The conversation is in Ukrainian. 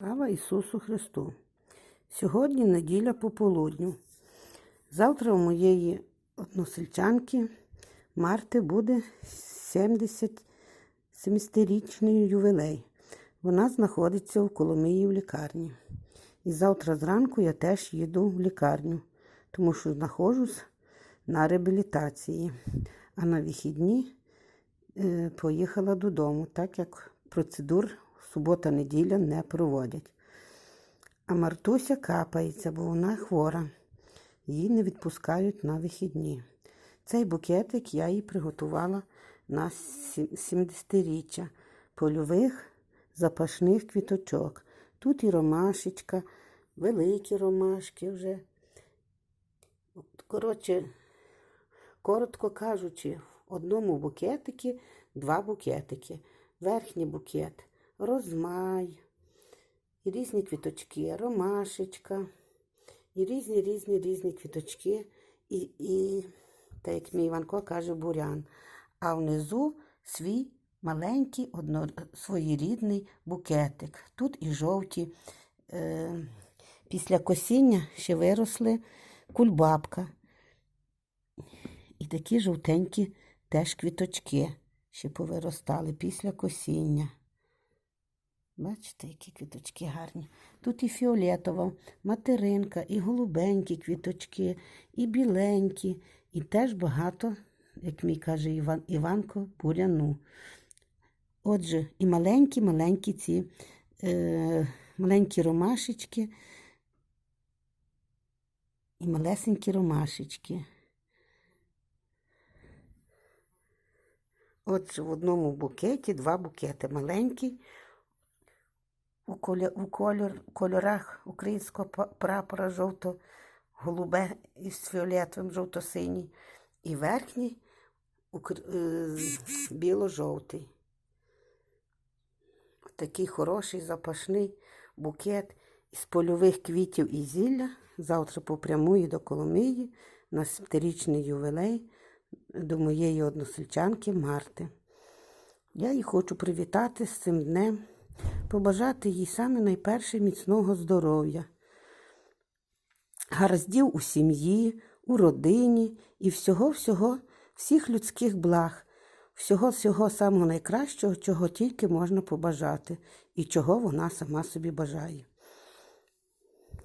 Слава Ісусу Христу! Сьогодні неділя пополудню. Завтра у моєї односельчанки Марти буде 70-річний ювілей. Вона знаходиться у Коломиї в лікарні. І завтра зранку я теж їду в лікарню, тому що знаходжусь на реабілітації. А на вихідні е, поїхала додому, так як процедур субота-неділя не проводять. А Мартуся капається, бо вона хвора. Її не відпускають на вихідні. Цей букетик я їй приготувала на 70-річчя польових запашних квіточок. Тут і ромашечка, великі ромашки вже. Коротше, коротко кажучи, в одному букетикі два букетики. Верхній букет розмай, і різні квіточки, ромашечка, і різні різні різні квіточки, і, і так як мій Іванко каже, бурян. А внизу свій маленький одно, своєрідний букетик. Тут і жовті. Е, після косіння ще виросли кульбабка. І такі жовтенькі теж квіточки ще повиростали після косіння. Бачите, які квіточки гарні. Тут і фіолетова, материнка, і голубенькі квіточки, і біленькі, і теж багато, як мій каже Іван, Іванко, буряну. Отже, і маленькі-маленькі ці е, маленькі ромашечки, і малесенькі ромашечки. Отже, в одному букеті два букети маленький у, кольор, кольорах українського прапора жовто-голубе із фіолетовим жовто-синій. І верхній е, біло-жовтий. Такий хороший запашний букет із польових квітів і зілля. Завтра попрямую до Коломиї на 70-річний ювілей до моєї односельчанки Марти. Я її хочу привітати з цим днем, побажати їй саме найперше міцного здоров'я, гараздів у сім'ї, у родині і всього-всього, всіх людських благ, всього-всього самого найкращого, чого тільки можна побажати, і чого вона сама собі бажає.